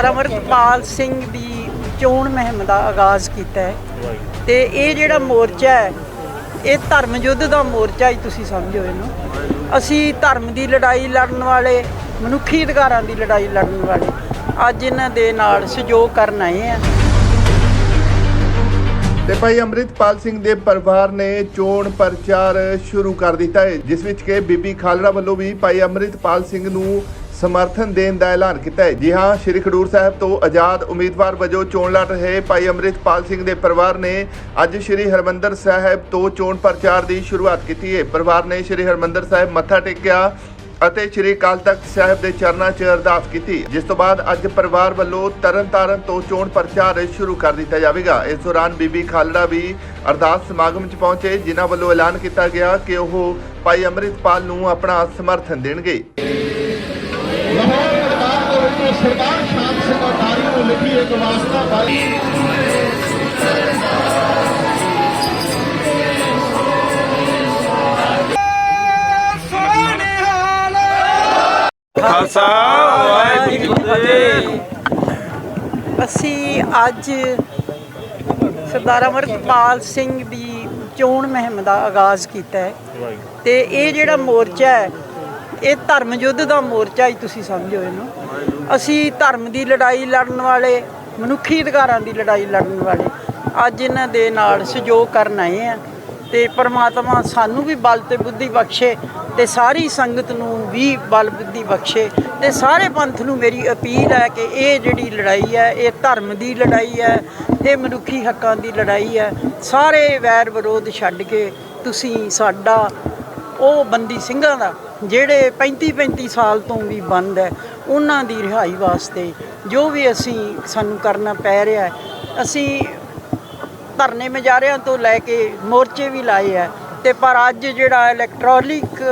ਅਮਰਿਤਪਾਲ ਸਿੰਘ ਦੀ ਚੋਣ ਮੁਹਿੰਮ ਦਾ ਆਗਾਜ਼ ਕੀਤਾ ਹੈ। ਤੇ ਇਹ ਜਿਹੜਾ ਮੋਰਚਾ ਹੈ, ਇਹ ਧਰਮ ਯੁੱਧ ਦਾ ਮੋਰਚਾ ਹੀ ਤੁਸੀਂ ਸਮਝੋ ਇਹਨੂੰ। ਅਸੀਂ ਧਰਮ ਦੀ ਲੜਾਈ ਲੜਨ ਵਾਲੇ, ਮਨੁੱਖੀ ਅਧਿਕਾਰਾਂ ਦੀ ਲੜਾਈ ਲੜਨ ਵਾਲੇ ਅੱਜ ਇਹਨਾਂ ਦੇ ਨਾਲ ਸਹਿਯੋਗ ਕਰਨ ਆਏ ਆ ਤੇ ਭਾਈ ਅੰਮ੍ਰਿਤਪਾਲ ਸਿੰਘ ਦੇ ਪਰਿਵਾਰ ਨੇ ਚੋਣ ਪ੍ਰਚਾਰ ਸ਼ੁਰੂ ਕਰ ਦਿੱਤਾ ਹੈ, ਜਿਸ ਵਿੱਚ ਕਿ ਬੀਬੀ ਖਾਲੜਾ ਵੱਲੋਂ ਵੀ ਭਾਈ ਅੰਮ੍ਰਿਤਪਾਲ ਸਿੰਘ ਨੂੰ ਸਮਰਥਨ ਦੇਣ ਦਾ ਐਲਾਨ ਕੀਤਾ ਹੈ। ਜੀ ਹਾਂ, ਸ਼੍ਰੀ ਖਡੂਰ ਸਾਹਿਬ ਤੋਂ ਆਜ਼ਾਦ ਉਮੀਦਵਾਰ ਵਜੋਂ ਚੋਣ ਲੜ ਰਹੇ ਭਾਈ ਅੰਮ੍ਰਿਤਪਾਲ ਸਿੰਘ ਦੇ ਪਰਿਵਾਰ ਨੇ ਅੱਜ ਸ਼੍ਰੀ ਹਰਮੰਦਰ ਸਾਹਿਬ ਤੋਂ ਚੋਣ ਪ੍ਰਚਾਰ ਦੀ ਸ਼ੁਰੂਆਤ ਕੀਤੀ ਹੈ। ਪਰਿਵਾਰ ਨੇ ਸ਼੍ਰੀ ਹਰਮੰਦਰ ਸਾਹਿਬ ਮੱਥਾ ਟੇਕਿਆ ਅਤੇ ਸ਼੍ਰੀ ਅਕਾਲ ਤਖਤ ਸਾਹਿਬ ਦੇ ਚਰਨਾਂ 'ਚ ਅਰਦਾਸ ਕੀਤੀ। ਜਿਸ ਤੋਂ ਬਾਅਦ ਅੱਜ ਪਰਿਵਾਰ ਵੱਲੋਂ ਤਰਨਤਾਰਨ ਤੋਂ ਚੋਣ ਪ੍ਰਚਾਰ ਸ਼ੁਰੂ ਕਰ ਦਿੱਤਾ ਜਾਵੇਗਾ। ਇਸ ਦੌਰਾਨ ਬੀਬੀ ਖਾਲੜਾ ਵੀ ਅਰਦਾਸ ਸਮਾਗਮ 'ਚ ਪਹੁੰਚੇ, ਜਿਨ੍ਹਾਂ ਵੱਲੋਂ ਐਲਾਨ ਕੀਤਾ ਗਿਆ ਕਿ ਉਹ ਭਾਈ ਅੰਮ੍ਰਿਤਪਾਲ ਨੂੰ ਆਪਣਾ ਸਮਰਥਨ ਦੇਣਗੇ। ਲਾਹੌਰ ਅਖਬਾਰ ਦੇ ਵਿੱਚ ਸਰਦਾਰ ਸ਼ਾਮ ਸਿੰਘ ਅਟਾਰੀ ਨੂੰ ਲਿਖੀ ਇੱਕ ਵਾਸਤਾ ਬਾਈ ਖਾਲਸਾ, ਵਾਹਿਗੁਰੂ ਜੀ ਅਸੀਂ ਅੱਜ ਸਰਦਾਰ ਅਮਰਪਾਲ ਸਿੰਘ ਦੀ ਚੋਣ ਮੁਹਿੰਮ ਦਾ ਆਗਾਜ਼ ਕੀਤਾ ਹੈ। ਤੇ ਇਹ ਜਿਹੜਾ ਮੋਰਚਾ ਹੈ ਇਹ ਧਰਮ ਯੁੱਧ ਦਾ ਮੋਰਚਾ ਹੀ ਤੁਸੀਂ ਸਮਝੋ ਇਹਨੂੰ। ਅਸੀਂ ਧਰਮ ਦੀ ਲੜਾਈ ਲੜਨ ਵਾਲੇ, ਮਨੁੱਖੀ ਅਧਿਕਾਰਾਂ ਦੀ ਲੜਾਈ ਲੜਨ ਵਾਲੇ, ਅੱਜ ਇਹਨਾਂ ਦੇ ਨਾਲ ਸਹਿਯੋਗ ਕਰਨ ਆਏ ਆ ਤੇ ਪਰਮਾਤਮਾ ਸਾਨੂੰ ਵੀ ਬਲ ਤੇ ਬੁੱਧੀ ਬਖਸ਼ੇ ਤੇ ਸਾਰੀ ਸੰਗਤ ਨੂੰ ਵੀ ਬਲ ਬੁੱਧੀ ਬਖਸ਼ੇ ਤੇ ਸਾਰੇ ਪੰਥ ਨੂੰ ਮੇਰੀ ਅਪੀਲ ਹੈ ਕਿ ਇਹ ਜਿਹੜੀ ਲੜਾਈ ਹੈ, ਇਹ ਧਰਮ ਦੀ ਲੜਾਈ ਹੈ, ਇਹ ਮਨੁੱਖੀ ਹੱਕਾਂ ਦੀ ਲੜਾਈ ਹੈ, ਸਾਰੇ ਵੈਰ ਵਿਰੋਧ ਛੱਡ ਕੇ ਤੁਸੀਂ ਸਾਡਾ ਉਹ ਬੰਦੀ ਸਿੰਘਾਂ ਦਾ, ਜਿਹੜੇ 35 35 ਸਾਲ ਤੋਂ ਵੀ ਬੰਦ ਹੈ, ਉਹਨਾਂ ਦੀ ਰਿਹਾਈ ਵਾਸਤੇ ਜੋ ਵੀ ਅਸੀਂ ਸਾਨੂੰ ਕਰਨਾ ਪੈ ਰਿਹਾ ਹੈ, ਅਸੀਂ ਧਰਨੇ ਮਜਾਰਿਆਂ ਤੋਂ ਲੈ ਕੇ ਮੋਰਚੇ ਵੀ ਲਾਏ ਆ ਤੇ ਪਰ ਅੱਜ ਜਿਹੜਾ ਇਲੈਕਟ੍ਰੋਨਿਕ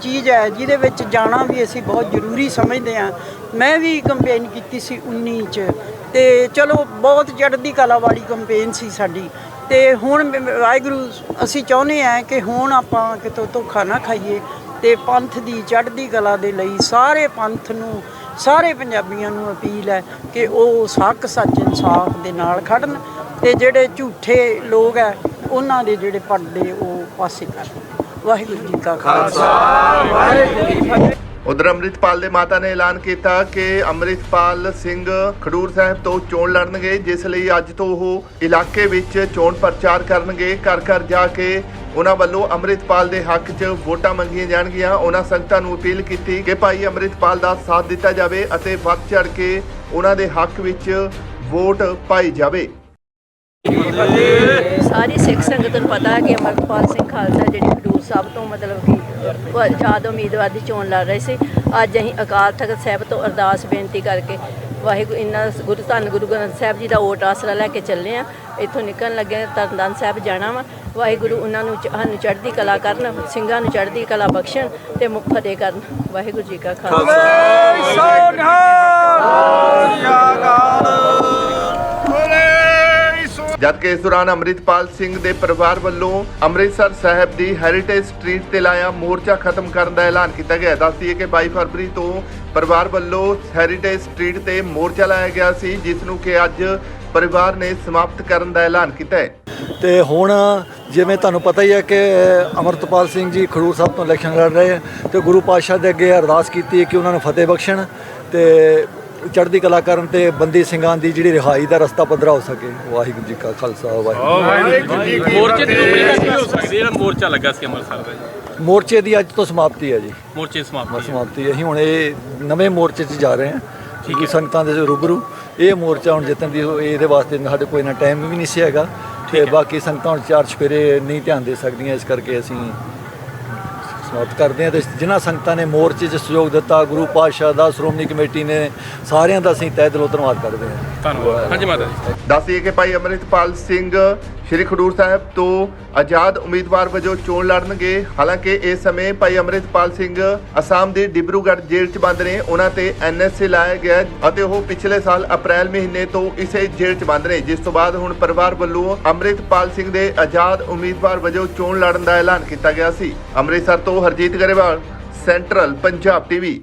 ਚੀਜ਼ ਹੈ, ਜਿਹਦੇ ਵਿੱਚ ਜਾਣਾ ਵੀ ਅਸੀਂ ਬਹੁਤ ਜ਼ਰੂਰੀ ਸਮਝਦੇ ਆ ਮੈਂ ਵੀ ਕੰਪੇਨ ਕੀਤੀ ਸੀ 19 ਚ, ਤੇ ਚਲੋ ਬਹੁਤ ਚੜ੍ਹਦੀ ਕਲਾ ਵਾਲੀ ਕੰਪੇਨ ਸੀ ਸਾਡੀ ਤੇ ਹੁਣ ਵਾਹਿਗੁਰੂ, ਅਸੀਂ ਚਾਹੁੰਦੇ ਆ ਕਿ ਹੁਣ ਆਪਾਂ ਕਿਤੋਂ ਧੋਖਾ ਨਾ ਖਾਈਏ ਤੇ ਪੰਥ ਦੀ, ਚੜ੍ਹਦੀ ਕਲਾ ਦੇ ਲਈ ਸਾਰੇ ਪੰਥ ਨੂੰ, ਸਾਰੇ ਪੰਜਾਬੀਆਂ ਨੂੰ ਅਪੀਲ ਹੈ ਕਿ ਉਹ ਸੱਕ ਸੱਚ ਇਨਸਾਫ ਦੇ ਨਾਲ ਖੜਨ ਤੇ ਜਿਹੜੇ ਝੂਠੇ ਲੋਕ ਹੈ, ਉਹਨਾਂ ਦੇ ਜਿਹੜੇ ਪਰਦੇ ਉਹ ਪਾਸੇ ਕਰਨ। ਵਾਹਿਗੁਰੂ ਜੀ ਕਾ ਖਾਲਸਾ। ਵਾਹਿਗੁਰੂ ਜੀ ਕੀ ਫਤਿਹ। ਉਧਰ ਅੰਮ੍ਰਿਤਪਾਲ ਦੇ ਮਾਤਾ ਨੇ ਐਲਾਨ ਕੀਤਾ ਕਿ ਅੰਮ੍ਰਿਤਪਾਲ ਸਿੰਘ ਖਡੂਰ ਸਾਹਿਬ ਤੋਂ ਚੋਣ ਲੜਨਗੇ, ਜਿਸ ਲਈ ਅੱਜ ਤੋਂ ਉਹ ਇਲਾਕੇ ਵਿੱਚ ਚੋਣ ਪ੍ਰਚਾਰ ਕਰਨਗੇ। ਘਰ ਘਰ ਜਾ ਕੇ ਉਹਨਾਂ ਵੱਲੋਂ ਅੰਮ੍ਰਿਤਪਾਲ ਦੇ ਹੱਕ 'ਚ ਵੋਟਾਂ ਮੰਗੀਆਂ ਜਾਣਗੀਆਂ। ਉਹਨਾਂ ਸੰਗਤਾਂ ਨੂੰ ਅਪੀਲ ਕੀਤੀ ਕਿ ਭਾਈ ਅੰਮ੍ਰਿਤਪਾਲ ਦਾ ਸਾਥ ਦਿੱਤਾ ਜਾਵੇ ਅਤੇ ਵੱਧ ਚੜ ਕੇ ਉਹਨਾਂ ਦੇ ਹੱਕ ਵਿੱਚ ਵੋਟ ਪਾਈ ਜਾਵੇ। ਸਾਰੀ ਸਿੱਖ ਸੰਗਤ ਨੂੰ ਪਤਾ ਹੈ ਕਿ ਅਮਰਪਾਲ ਸਿੰਘ ਖਾਲਸਾ, ਜਿਹੜੀ ਖਡੂਰ ਸਾਹਿਬ ਤੋਂ ਮਤਲਬ ਕਿ ਆਜ਼ਾਦ ਉਮੀਦਵਾਰ ਦੀ ਚੋਣ ਲੜ ਰਹੇ ਸੀ। ਅੱਜ ਅਸੀਂ ਅਕਾਲ ਤਖਤ ਸਾਹਿਬ ਤੋਂ ਅਰਦਾਸ ਬੇਨਤੀ ਕਰਕੇ ਵਾਹਿਗੁਰੂ ਇਹਨਾਂ ਗੁਰੂ ਧੰਨ ਗੁਰੂ ਗ੍ਰੰਥ ਸਾਹਿਬ ਜੀ ਦਾ ਓਟ ਆਸਰਾ ਲੈ ਕੇ ਚੱਲੇ ਆ ਇੱਥੋਂ ਨਿਕਲਣ ਲੱਗੇ ਤਰਨਤਾਰਨ ਸਾਹਿਬ ਜਾਣਾ ਵਾ। ਵਾਹਿਗੁਰੂ ਉਹਨਾਂ ਨੂੰ ਸਾਨੂੰ ਚੜ੍ਹਦੀ ਕਲਾ ਕਰਨ ਸਿੰਘਾਂ ਨੂੰ ਚੜ੍ਹਦੀ ਕਲਾ ਬਖਸ਼ਣ ਤੇ ਮੁਖ ਫਤਿਹ ਕਰਨ। ਵਾਹਿਗੁਰੂ ਜੀ ਕਾ ਖਾਲਸਾ। ਜਦਕਿ ਇਸ ਦੌਰਾਨ ਅੰਮ੍ਰਿਤਪਾਲ ਸਿੰਘ ਦੇ ਪਰਿਵਾਰ ਵੱਲੋਂ ਅੰਮ੍ਰਿਤਸਰ ਸਾਹਿਬ ਦੀ ਹੈਰੀਟੇਜ ਸਟਰੀਟ ਤੇ ਲਾਇਆ ਮੋਰਚਾ ਖਤਮ ਕਰਨ ਦਾ ਐਲਾਨ ਕੀਤਾ ਗਿਆ ਹੈ। ਕਿ 22 ਫਰਵਰੀ ਤੋਂ ਪਰਿਵਾਰ ਵੱਲੋਂ ਹੈਰੀਟੇਜ ਸਟਰੀਟ ਤੇ ਮੋਰਚਾ ਲਾਇਆ ਗਿਆ ਸੀ, ਜਿਸ ਨੂੰ ਕਿ ਅੱਜ ਪਰਿਵਾਰ ਨੇ ਸਮਾਪਤ ਕਰਨ ਦਾ ਐਲਾਨ ਕੀਤਾ ਹੈ ਤੇ ਹੁਣ ਜਿਵੇਂ ਤੁਹਾਨੂੰ ਪਤਾ ਹੀ ਹੈ ਕਿ ਅਮਰਤਪਾਲ ਸਿੰਘ ਜੀ ਖਡੂਰ ਸਾਹਿਬ ਤੋਂ ਇਲੈਕਸ਼ਨ ਲੜ ਰਹੇ ਹੈ ਤੇ ਗੁਰੂ ਪਾਤਸ਼ਾਹ ਦੇ ਅੱਗੇ ਅਰਦਾਸ ਕੀਤੀ ਹੈ ਕਿ ਉਹਨਾਂ ਨੂੰ ਫਤਿਹ ਬਖਸ਼ਣ ਤੇ ਚੜ੍ਹਦੀ ਕਲਾ ਕਰਨ ਤੇ ਬੰਦੀ ਸਿੰਘਾਂ ਦੀ ਜਿਹੜੀ ਰਿਹਾਈ ਦਾ ਰਸਤਾ ਪੱਧਰਾ ਹੋ ਸਕੇ। ਵਾਹਿਗੁਰੂ ਜੀ ਕਾ ਖਾਲਸਾ ਵਾਹਿਗੁਰੂ ਜੀ ਕੀ ਮੋਰਚੇ ਦੀ ਰੂਪਰੇਖਾ ਕੀ ਹੋ ਸਕਦੀ ਹੈ? ਜਿਹੜਾ ਮੋਰਚਾ ਲੱਗਾ ਸੀ ਅੰਮ੍ਰਿਤਸਰ ਦਾ ਜੀ। ਫਤਿਹ। ਮੋਰਚੇ ਦੀ ਅੱਜ ਤੋਂ ਸਮਾਪਤੀ ਹੈ ਜੀ। ਮੋਰਚੇ ਦੀ ਸਮਾਪਤੀ ਹੈ। ਸਮਾਪਤੀ ਅਸੀਂ ਹੁਣ ਇਹ ਨਵੇਂ ਮੋਰਚੇ 'ਚ ਜਾ ਰਹੇ ਹਾਂ। ਠੀਕ ਹੈ। ਸੰਗਤਾਂ ਦੇ ਰੂਬਰੂ। ਇਹ ਮੋਰਚਾ ਹੁਣ ਜਿੱਤਣ ਦੀ ਇਹਦੇ ਵਾਸਤੇ ਸਾਡੇ ਕੋਈ ਨਾ ਟਾਈਮ ਵੀ ਨਹੀਂ ਸੀ ਹੈਗਾ। ਤੇ ਬਾਕੀ ਸੰਗਤਾਂ ਹੁਣ ਚਾਰ ਚਫੇਰੇ ਨਹੀਂ ਧਿਆਨ ਦੇ ਸਕਦੀਆਂ। ਇਸ ਕਰਕੇ ਅਸੀਂ ਸਮਾਪਤ ਕਰਦੇ ਹਾਂ ਤੇ ਜਿਨ੍ਹਾਂ ਸੰਗਤਾਂ ਨੇ ਮੋਰਚੇ 'ਚ ਸਹਿਯੋਗ ਦਿੱਤਾ ਗੁਰੂ ਪਾਤਸ਼ਾਹ ਦਾ ਸ਼੍ਰੋਮਣੀ ਕਮੇਟੀ ਨੇ ਸਾਰਿਆਂ ਦਾ ਅਸੀਂ ਤਹਿ ਦਿਲੋਂ ਧੰਨਵਾਦ ਕਰਦੇ ਹਾਂ। ਧੰਨਵਾਦ। ਹਾਂਜੀ ਮਾਤਾ ਜੀ। ਦੱਸ ਦਈਏ ਕਿ ਭਾਈ ਅੰਮ੍ਰਿਤਪਾਲ ਸਿੰਘ ਸ਼੍ਰੀ ਖਡੂਰ ਸਾਹਿਬ ਤੋਂ ਆਜ਼ਾਦ ਉਮੀਦਵਾਰ ਵਜੋਂ ਚੋਣ ਲੜਨਗੇ। ਹਾਲਾਂਕਿ ਇਸ ਸਮੇਂ ਭਾਈ ਅੰਮ੍ਰਿਤਪਾਲ ਸਿੰਘ ਅਸਾਮ ਦੇ ਡਿਬਰੂਗੜ੍ਹ ਜੇਲ੍ਹ 'ਚ ਬੰਦ ਨੇ। ਉਹਨਾਂ ਤੇ ਐਨਐਸਏ ਲਾਇਆ ਗਿਆ ਅਤੇ ਉਹ ਪਿਛਲੇ ਸਾਲ ਅਪ੍ਰੈਲ ਮਹੀਨੇ ਤੋਂ ਇਸੇ ਜੇਲ੍ਹ 'ਚ ਬੰਦ ਨੇ। ਜਿਸ ਤੋਂ ਬਾਅਦ ਹੁਣ ਪਰਿਵਾਰ ਵੱਲੋਂ ਅੰਮ੍ਰਿਤਪਾਲ ਸਿੰਘ ਦੇ ਆਜ਼ਾਦ ਉਮੀਦਵਾਰ ਵਜੋਂ ਚੋਣ ਲੜਨ ਦਾ ਐਲਾਨ ਕੀਤਾ ਗਿਆ ਸੀ। ਅੰਮ੍ਰਿਤਸਰ ਤੋਂ ਹਰਜੀਤ ਗਰੇਵਾਲ ਸੈਂਟਰਲ ਪੰਜਾਬ ਟੀਵੀ।